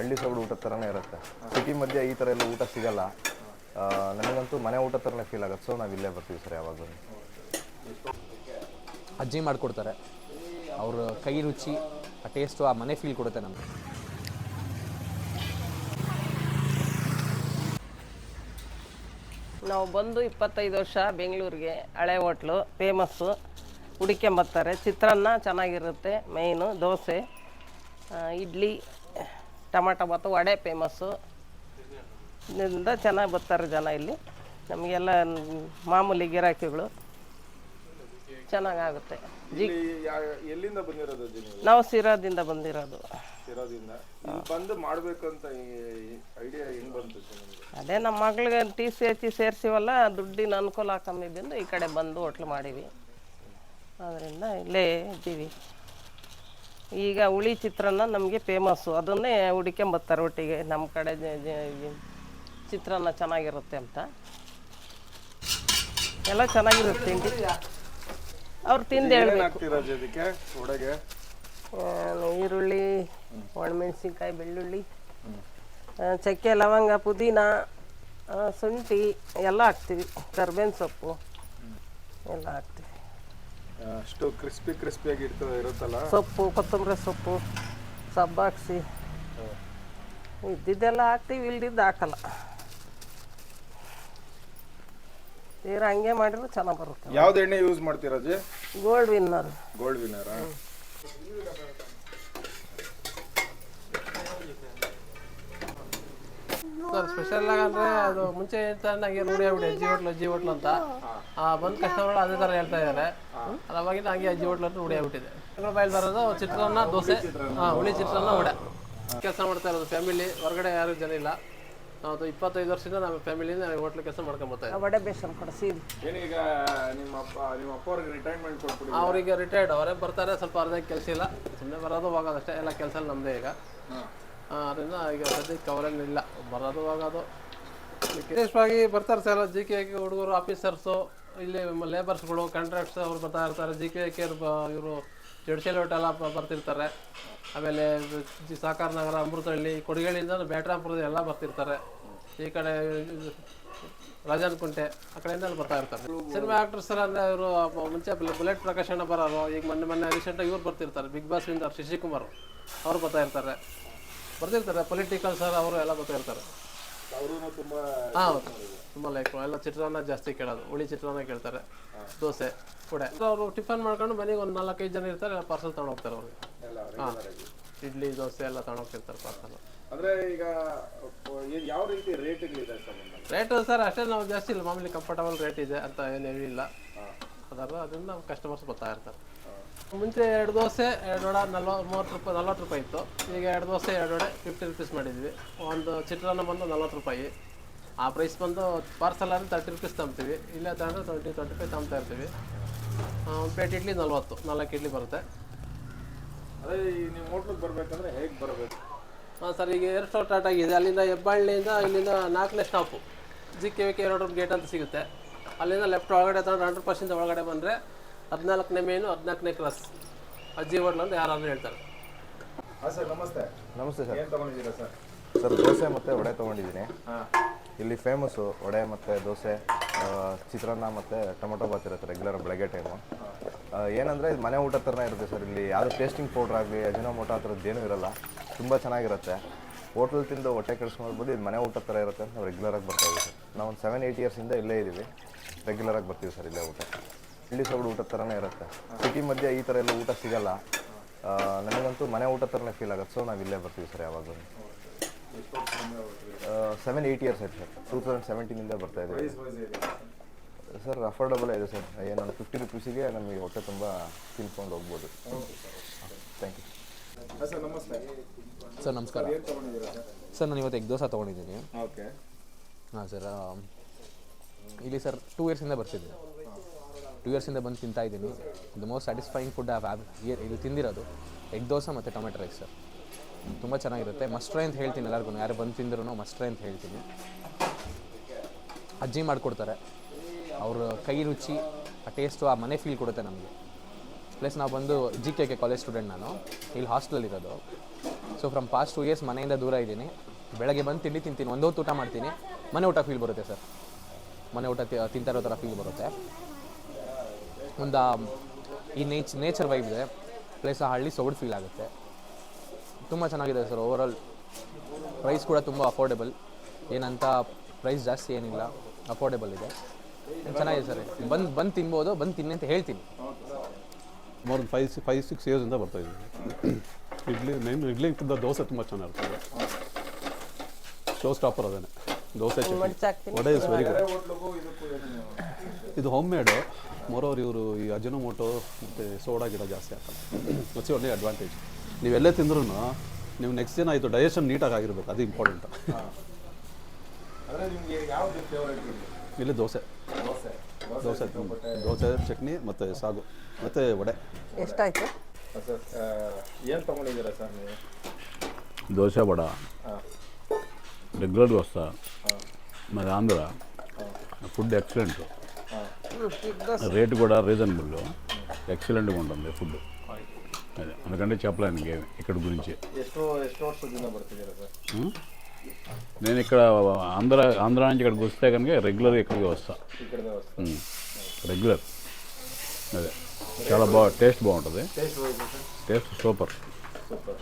ಹಳ್ಳಿ ಸೌಡು ಊಟದ ಥರನೇ ಇರುತ್ತೆ. ಸಿಟಿ ಮಧ್ಯೆ ಈ ಥರ ಎಲ್ಲ ಊಟ ಸಿಗಲ್ಲ. ನನಗಂತೂ ಮನೆ ಊಟ ಥರನೇ ಫೀಲ್ ಆಗುತ್ತೆ. ಸೊ ನಾವು ಇಲ್ಲೇ ಬರ್ತೀವಿ ಸರ್ ಯಾವಾಗಲೂ. ಅಜ್ಜಿ ಮಾಡಿಕೊಡ್ತಾರೆ. ಅವ್ರ ಕೈ ರುಚಿ ಆ ಟೇಸ್ಟು ಆ ಮನೆ ಫೀಲ್ ಕೊಡುತ್ತೆ ನಮಗೆ. ನಾವು ಬಂದು ಇಪ್ಪತ್ತೈದು ವರ್ಷ ಬೆಂಗಳೂರಿಗೆ ಹಳೆ ಹೋಟ್ಲು ಫೇಮಸ್ಸು ಹುಡುಕೊಂಬರ್ತಾರೆ ಚಿತ್ರಾನ್ನ ಚೆನ್ನಾಗಿರುತ್ತೆ ಮೇಯ್ನು ದೋಸೆ ಇಡ್ಲಿ ಟಮಾಟೊ ಬಾತು ವಡೆ ಫೇಮಸ್ಸು ಇದರಿಂದ ಚೆನ್ನಾಗಿ ಬರ್ತಾರೆ ಜನ ಇಲ್ಲಿ. ನಮಗೆಲ್ಲ ಮಾಮೂಲಿ ಗಿರಾಕಿಗಳು. ಚೆನ್ನಾಗಾಗುತ್ತೆ. ಜಿ ಎಲ್ಲಿಂದ ಬಂದಿರೋದು ನೀವು? ಸಿರಾದಿಂದ ಬಂದಿರೋದು. ಸಿರೋದಿಂದ ಬಂದು ಮಾಡಬೇಕಂತ ಐಡಿಯಾ ಹೆಂಗೆ ಬಂತು ಅದೇ ನಮ್ಮ ಮಗಳಿಗೆ ಟಿ ಸಿ ಎಚ್ ಸೇರಿಸಿವಲ್ಲ ದುಡ್ಡಿನ ಅನುಕೂಲ ಕಮ್ಮಿದಿಂದ ಈ ಕಡೆ ಬಂದು ಹೋಟ್ಲು ಮಾಡೀವಿ. ಅದರಿಂದ ಇಲ್ಲೇ ಇದ್ದೀವಿ. ಈಗ ಹುಳಿ ಚಿತ್ರಾನ್ನ ನಮಗೆ ಫೇಮಸ್ಸು ಅದನ್ನೇ ಹುಡ್ಕೊಂಬರ್ತಾರೆ ಒಟ್ಟಿಗೆ ನಮ್ಮ ಕಡೆ ಚಿತ್ರಾನ್ನ ಚೆನ್ನಾಗಿರುತ್ತೆ ಅಂತ. ಎಲ್ಲ ಚೆನ್ನಾಗಿರುತ್ತೆ ತಿಂಡಿ. ಅವ್ರು ತಿಂದು ಹೇಳ್ಬೇಕು ಈರುಳ್ಳಿ ಒಣಮೆಣಸಿನ್ಕಾಯಿ ಬೆಳ್ಳುಳ್ಳಿ ಚಕ್ಕೆ ಲವಂಗ ಪುದೀನ ಶುಂಠಿ ಎಲ್ಲ ಹಾಕ್ತೀವಿ. ಕರ್ಬೇವಿನ ಸೊಪ್ಪು ಎಲ್ಲ ಹಾಕ್ತೀವಿ. ಅಷ್ಟು ಕ್ರಿಸ್ಪಿ ಕ್ರಿಸ್ಪಿಯಾಗಿ ಇರ್ತದೆ ಇರುತ್ತಲ್ಲ? ಸೊಪ್ಪು ಕೊತ್ತಂಬರಿ ಸೊಪ್ಪು ಸಬ್ಬಾಕ್ಸಿ ಇದ್ದಿದ್ದೆಲ್ಲ ಹಾಕ್ತೀವಿ ಇಲ್ದಿದ್ದು ಹಾಕಲ್ಲ. ತೀರ ಹಂಗೆ ಮಾಡಿದ್ರೆ ಚೆನ್ನಾಗಿ ಬರುತ್ತೆ. ಯಾವ್ದು ಎಣ್ಣೆ ಯೂಸ್ ಮಾಡ್ತೀರಾ ಅಜ್ಜಿ? ಗೋಲ್ಡ್ ವಿನ್ನರ್ ಗೋಲ್ಡ್ ವಿನ್ನರಾ ಸರ್ ಸ್ಪೆಷಲ್ ಆಗಿ ಅಂದ್ರೆ ಅದು ಮುಂಚೆ ಹೇಳ್ತಾ ನಂಗೆ ರೂಢಿ ಆಗ್ಬಿಡಿ ಅಜ್ಜಿ ಹೋಟ್ಲು ಅಜ್ಜಿ ಹೋಟ್ಲು ಅಂತ. ಆ ಬಂದ್ ಕಸ್ಟಮರ್ಗಳು ಅದೇ ಥರ ಹೇಳ್ತಾ ಇದ್ದಾರೆ. ಅವಾಗಿಂದ ಹಂಗೆ ಅಜ್ಜಿ ಹೋಟ್ಲು ಅಂತ ರೂಢಿ ಆಗ್ಬಿಟ್ಟಿದೆ. ಬರೋದು ಚಿತ್ರಾನ್ನ ದೋಸೆ ಹಾ ಹುಳಿ ಚಿತ್ರಾನ್ನ ವಡೆ. ಕೆಲಸ ಮಾಡ್ತಾ ಇರೋದು ಫ್ಯಾಮಿಲಿ ಹೊರಗಡೆ ಯಾರು ಜನ ಇಲ್ಲ. ನಾವು ಇಪ್ಪತ್ತೈದು ವರ್ಷದಿಂದ ನಮ್ಮ ಫ್ಯಾಮಿಲಿಯಿಂದ ಹೋಟ್ಲು ಕೆಲಸ ಮಾಡ್ಕೊಂಡ್ ಬರ್ತಾ ವಡೆ ಬೇಸನ್ ಕೂಡ ಸೀದಿ. ಏನೀಗ ನಿಮ್ಮ ಅಪ್ಪ ನಿಮ್ಮ ಅಪ್ಪ ಅವ್ರಿಗೆ ರಿಟೈರ್ಮೆಂಟ್ ಕೊಟ್ಬಿಡಿ ಅವ್ರಿಗೆ ರಿಟೈರ್ಡ್ ಅವರೇ ಬರ್ತಾರೆ ಸ್ವಲ್ಪ ಅರ್ಧ ಕೆಲಸ ಇಲ್ಲ. ಸುಮ್ಮನೆ ಬರೋದು ಹೋಗೋದಷ್ಟೇ ಎಲ್ಲ ಕೆಲಸ ನಮ್ಮದೇ ಈಗ. ಅದರಿಂದ ಈಗ ಸದ್ಯಕ್ಕೆ ಅವರೇನು ಇಲ್ಲ. ಬರೋದು ಹೋಗೋದು ವಿಶೇಷವಾಗಿ ಬರ್ತಾರೆ ಸರ್ ಜಿ ಕೆ ಹುಡುಗರು ಆಫೀಸರ್ಸು ಇಲ್ಲಿ ಲೇಬರ್ಸ್ಗಳು ಕಾಂಟ್ರಾಕ್ಟ್ಸ್ ಅವ್ರು ಬರ್ತಾ ಇರ್ತಾರೆ. ಜಿ ಕೆ ಕೇರ್ ಇವರು ಎಲ್ಲ ಬ- ಬರ್ತಿರ್ತಾರೆ. ಆಮೇಲೆ ಜಿ ಸಹಕಾರ ನಗರ, ಅಮೃತಹಳ್ಳಿ ಕೊಡಗೇಳಿಂದ ಬ್ಯಾಟ್ರಾಪುರದ ಎಲ್ಲ ಬರ್ತಿರ್ತಾರೆ. ಈ ಕಡೆ ರಾಜನ್ ಕುಂಟೆ ಆ ಕಡೆಯಿಂದ ಬರ್ತಾ ಇರ್ತಾರೆ. ಸಿನಿಮಾ ಆ್ಯಕ್ಟರ್ಸ್ ಅಂದರೆ ಇವರು ಮುಂಚೆ ಬುಲೆಟ್ ಪ್ರಕಾಶನ ಬರೋರು, ಈಗ ಮೊನ್ನೆ ಮೊನ್ನೆ ರೀಸೆಂಟಾಗಿ ಇವ್ರು ಬರ್ತಿರ್ತಾರೆ. ಬಿಗ್ ಬಾಸ್ ಇಂದ ಶಶಿಕುಮಾರ್ ಅವ್ರು ಬರ್ತಾ ಇರ್ತಾರೆ. ಬರ್ತಿರ್ತಾರೆ ಪೊಲಿಟಿಕಲ್ ಸರ್ ಅವರು ಎಲ್ಲ ಬರ್ತಾ ಇರ್ತಾರೆ ಅವರು ತುಂಬಾ ಹಾಂ ತುಂಬ ಲೈಕ್ ಎಲ್ಲ ಚಿತ್ರಾನ್ನ ಜಾಸ್ತಿ ಕೇಳೋದು ಹುಳಿ ಚಿತ್ರಾನ್ನ ಕೇಳ್ತಾರೆ ದೋಸೆ ವಡೆ. ಅವರು ಟಿಫನ್ ಮಾಡ್ಕೊಂಡು ಮನೆಗೆ ಒಂದು ನಾಲ್ಕೈದು ಜನ ಇರ್ತಾರೆ ಪಾರ್ಸಲ್ ತಗೊಂಡು ಹೋಗ್ತಾರೆ ಅವ್ರಿಗೆ ಹಾಂ. ಇಡ್ಲಿ ದೋಸೆ ಎಲ್ಲ ತಗೊಂಡೋಗ್ತಿರ್ತಾರೆ ಪಾರ್ಸಲ್ ಅಂದ್ರೆ ಈಗ ಯಾವ ರೀತಿ ರೇಟ್ಗಳಿದೆ ರೇಟ್ ಸರ್ ಅಷ್ಟೇ ನಾವು ಜಾಸ್ತಿ ಇಲ್ಲ ಮಾಮೂಲಿ ಕಂಫರ್ಟಬಲ್ ರೇಟ್ ಇದೆ ಅಂತ ಏನು ಹೇಳಿಲ್ಲ. ಇಲ್ಲ ಅದರ ಅದರಿಂದ ಕಸ್ಟಮರ್ಸ್ ಬರ್ತಾ ಇರ್ತಾರೆ. ಮುಂಚೆ ಎರಡು ದೋಸೆ ಎರಡು ವಡೆ ನಲ್ವ ಮೂವತ್ತು ರೂಪಾಯಿ ನಲ್ವತ್ತು ರೂಪಾಯಿ ಇತ್ತು. ಈಗ ಎರಡು ದೋಸೆ ಎರಡು ವಡೆ ಫಿಫ್ಟಿ ರುಪೀಸ್ ಮಾಡಿದ್ವಿ. ಒಂದು ಚಿತ್ರಾನ್ನ ಬಂದು ನಲ್ವತ್ತು ರೂಪಾಯಿ. ಆ ಪ್ರೈಸ್ ಬಂದು ಪಾರ್ಸಲ್ ಅಂದರೆ ತರ್ಟಿ ರುಪೀಸ್ ತಗೊತೀವಿ ಇಲ್ಲೇ ತಗೊಂಡ್ರೆ ಟ್ವೆಂಟಿ ಟ್ವೆಂಟಿ ಫೈವ್ ತಗೊತಾ ಇರ್ತೀವಿ. ಒಂದು ಪ್ಲೇಟ್ ಇಡ್ಲಿ ನಲ್ವತ್ತು ನಾಲ್ಕು ಇಡ್ಲಿ ಬರುತ್ತೆ. ಅದೇ ನೀವು ಹೋಟ್ಲಿಗೆ ಬರಬೇಕಂದ್ರೆ ಹೇಗೆ ಬರಬೇಕು? ಹಾಂ ಸರ್ ಈಗ ಎರಡು ಸ್ಟಾರ್ಟ್ ಸ್ಟಾರ್ಟ್ ಆಗಿದೆ. ಅಲ್ಲಿಂದ ಹೆಬ್ಬಳ್ಳಿಯಿಂದ ಇಲ್ಲಿಂದ ನಾಲ್ಕನೇ stop G K V K road gate ಅಂತ ಸಿಗುತ್ತೆ. ಅಲ್ಲಿಂದ ಲೆಫ್ಟ್ ಒಳಗಡೆ ತಗೊಂಡು ಹಂಡ್ರೆಡ್ ಪರ್ಸೆಂಟ್ ಒಳಗಡೆ ಬಂದರೆ ಹದಿನಾಲ್ಕನೇ ಮೇನು ಹದಿನಾಲ್ಕನೇ ಕ್ರಾಸ್ ಅಜ್ಜಿ ಹೋಟ್ಲ್ ಅಂತ ಯಾರಾದ್ರೂ ಹೇಳ್ತಾರೆ. ಹಾಂ ಸರ್ ನಮಸ್ತೆ. ನಮಸ್ತೆ ಸರ್. ಏನ್ ತಗೊಂಡಿದ್ದೀರಾ ಸರ್? ಸರ್ ದೋಸೆ ಮತ್ತು ವಡೆ ತೊಗೊಂಡಿದ್ದೀನಿ. ಇಲ್ಲಿ ಫೇಮಸ್ಸು ವಡೆ ಮತ್ತು ದೋಸೆ ಚಿತ್ರಾನ್ನ ಮತ್ತು ಟೊಮೊಟೊ ಬಾತ್ ಇರುತ್ತೆ ರೆಗ್ಯುಲರ್ ಬೆಳಗ್ಗೆ ಟೈಮು ಏನಂದರೆ ಇದು ಮನೆ ಊಟ ಥರನೇ ಇರುತ್ತೆ ಸರ್ ಇಲ್ಲಿ. ಯಾವುದು ಟೇಸ್ಟಿಂಗ್ ಪೌಡ್ರ್ ಆಗಲಿ ಅಜಿನೋಮೋಟೋ ಆ ಥರದ್ದು ಏನೂ ಇರಲ್ಲ. ತುಂಬ ಚೆನ್ನಾಗಿರುತ್ತೆ. ಹೋಟ್ಲ್ ತಿಂದು ಹೊಟ್ಟೆ ಕೆಡಿಸ್ಕೊಂಡ್ಬೋದು ಇದು ಮನೆ ಊಟ ಥರ ಇರುತ್ತೆ ಅಂತ ನಾವು ರೆಗ್ಯುಲರಾಗಿ ಬರ್ತಾ ಇದ್ದೀವಿ ಸರ್. ನಾವು ಒಂದು ಸೆವೆನ್ ಏಯ್ಟ್ ಇಯರ್ಸಿಂದ ಇಲ್ಲೇ ಇದ್ದೀವಿ ರೆಗ್ಯುಲರಾಗಿ ಬರ್ತೀವಿ ಸರ್ ಇಲ್ಲೇ ಊಟ. ಹಳ್ಳಿ ಸೈಡ್ ಊಟ ಥರನೇ ಇರುತ್ತೆ. ಸಿಟಿ ಮಧ್ಯೆ ಈ ಥರ ಎಲ್ಲ ಊಟ ಸಿಗಲ್ಲ. ನನಗಂತೂ ಮನೆ ಊಟ ಥರನೇ ಫೀಲ್ ಆಗುತ್ತೆ. ಸೊ ನಾವು ಇಲ್ಲೇ ಬರ್ತೀವಿ ಸರ್ ಯಾವಾಗಲೂ. ಸೆವೆನ್ ಏಯ್ಟ್ ಇಯರ್ಸ್ ಆಯ್ತು ಸರ್. ಟೂ ತೌಸಂಡ್ ಸೆವೆಂಟೀನಿಂದ ಬರ್ತಾ ಇದ್ದೀವಿ. ಸರ್ ಅಫೋರ್ಡಬಲ್ ಇದೆ ಸರ್. ಏನೊಂದು ಫಿಫ್ಟಿ ರುಪೀಸಿಗೆ ನಮಗೆ ಹೊಟ್ಟೆ ತುಂಬ ತಿನ್ಕೊಂಡು ಹೋಗ್ಬೋದು. ಥ್ಯಾಂಕ್ ಯು ಸರ್ ನಮಸ್ಕಾರ. ಸರ್ ನಮಸ್ಕಾರ ಸರ್ ಸರ್ ನಾನು ಇವತ್ತು ಎಗ್ ದೋಸೆ ತೊಗೊಂಡಿದ್ದೀನಿ. ಓಕೆ ಹಾಂ ಸರ್ ಇಲ್ಲಿ ಸರ್ ಟೂ ಇಯರ್ಸಿಂದ ಬರ್ತಿದ್ದೀನಿ. ಟೂ ಇಯರ್ಸಿಂದ ಬಂದು ತಿಂತಾ ಇದ್ದೀನಿ. ದ ಮೋಸ್ಟ್ ಸ್ಯಾಟಿಸ್ಫೈಯಿಂಗ್ ಫುಡ್ ಇಲ್ಲಿ ತಿಂದಿರೋದು ಎಗ್ ದೋಸೆ ಮತ್ತು ಟೊಮೆಟೊ ರೈಸ್ ಸರ್ ತುಂಬ ಚೆನ್ನಾಗಿರುತ್ತೆ. ಮಸ್ಟ್ರೈ ಅಂತ ಹೇಳ್ತೀನಿ ಎಲ್ಲರಿಗೂ ಯಾರು ಬಂದು ತಿಂದ್ರು ಮಸ್ಟ್ರೈ ಅಂತ ಹೇಳ್ತೀನಿ. ಅಜ್ಜಿ ಮಾಡಿಕೊಡ್ತಾರೆ. ಅವ್ರ ಕೈ ರುಚಿ, ಆ ಟೇಸ್ಟು ಆ ಮನೆ ಫೀಲ್ ಕೊಡುತ್ತೆ ನಮಗೆ. ಪ್ಲಸ್ ನಾವು ಬಂದು G K K college student ನಾನು. ಇಲ್ಲಿ ಹಾಸ್ಟೆಲಲ್ಲಿರೋದು so from past two years ಮನೆಯಿಂದ ದೂರ ಇದ್ದೀನಿ. ಬೆಳಗ್ಗೆ ಬಂದು ತಿಂಡಿ ತಿಂತೀನಿ. ಒಂದೊತ್ತು ಊಟ ಮಾಡ್ತೀನಿ. ಮನೆ ಊಟ ಫೀಲ್ ಬರುತ್ತೆ ಸರ್. ಮನೆ ಊಟ ತಿಂತಾ ಇರೋ ಥರ ಫೀಲ್ ಬರುತ್ತೆ. ಒಂದು, ಈ ನೇಚ್ ನೇಚರ್ ವೈಬ್ ಇದೆ. ಪ್ಲೇಸ್ ಹಳ್ಳಿ ಸೌಡ್ ಫೀಲ್ ಆಗುತ್ತೆ. ತುಂಬ ಚೆನ್ನಾಗಿದೆ ಸರ್ ಓವರಾಲ್ ಪ್ರೈಸ್ ಕೂಡ ತುಂಬ ಅಫೋರ್ಡೆಬಲ್ ಏನಂತ ಪ್ರೈಸ್ ಜಾಸ್ತಿ ಏನಿಲ್ಲ. ಅಫೋರ್ಡೆಬಲ್ ಇದೆ. ಚೆನ್ನಾಗಿದೆ ಸರ್ ಬಂದು ಬಂದು ತಿನ್ಬೋದು, ಬಂದು ತಿನ್ನಿ ಅಂತ ಹೇಳ್ತೀನಿ. ಮೋರ್ ಫೈವ್ ಫೈವ್ ಸಿಕ್ಸ್ ಇಯರ್ಸಿಂದ ಬರ್ತಾ ಇದ್ದೀವಿ ಇಡ್ಲಿ ಮೇನ್ ಇಡ್ಲಿಗಿಂತ ದೋಸೆ ತುಂಬ ಚೆನ್ನಾಗಿರ್ತದೆ. ಶೋ ಸ್ಟಾಪರ್ ಅದೇನೆ. Dosa chutney. Vada is very good ಇದು ಹೋಮ್ ಮೇಡು ಮೋರೋರು ಇವರು ಈ ಅಜನೋಮೋಟೋ ಮತ್ತು ಸೋಡಾ ಗಿಡ ಜಾಸ್ತಿ ಹಾಕಲ್ಲ. ದಟ್ಸ್ ಒಳ್ಳೆ ಅಡ್ವಾಂಟೇಜ್ ನೀವೆಲ್ಲೇ ತಿಂದ್ರೂ ನೀವು ನೆಕ್ಸ್ಟ್ ದಿನ ಇದು ಡೈಜೆಷನ್ ನೀಟಾಗಿ ಆಗಿರ್ಬೇಕು. ಅದು ಇಂಪಾರ್ಟೆಂಟ್ ಇಲ್ಲಿ ದೋಸೆ. ದೋಸೆ. ದೋಸೆ ಚಟ್ನಿ ಮತ್ತು ಸಾಗು. ಮತ್ತು ವಡೆ. ಎಷ್ಟಾಯಿತು? ಏನು ತೊಗೊಂಡಿದ್ದೀರಾ ಸರ್ ನೀವು? ದೋಸೆ ವಡ. రెగ్యులర్గా వస్తా. మరి ఆంధ్ర ఫుడ్ ఎక్సలెంట్. రేటు కూడా రీజనబుల్. ఎక్సలెంట్గా ఉంటుంది ఫుడ్. అదే అందుకంటే చెప్పలేను ఇక్కడ గురించి. నేను ఇక్కడ ఆంధ్ర ఆంధ్ర నుంచి ఇక్కడికి వస్తే కనుక రెగ్యులర్గా ఇక్కడికి వస్తా. రెగ్యులర్. అదే చాలా బాగా టేస్ట్ బాగుంటుంది. Taste super. సూపర్.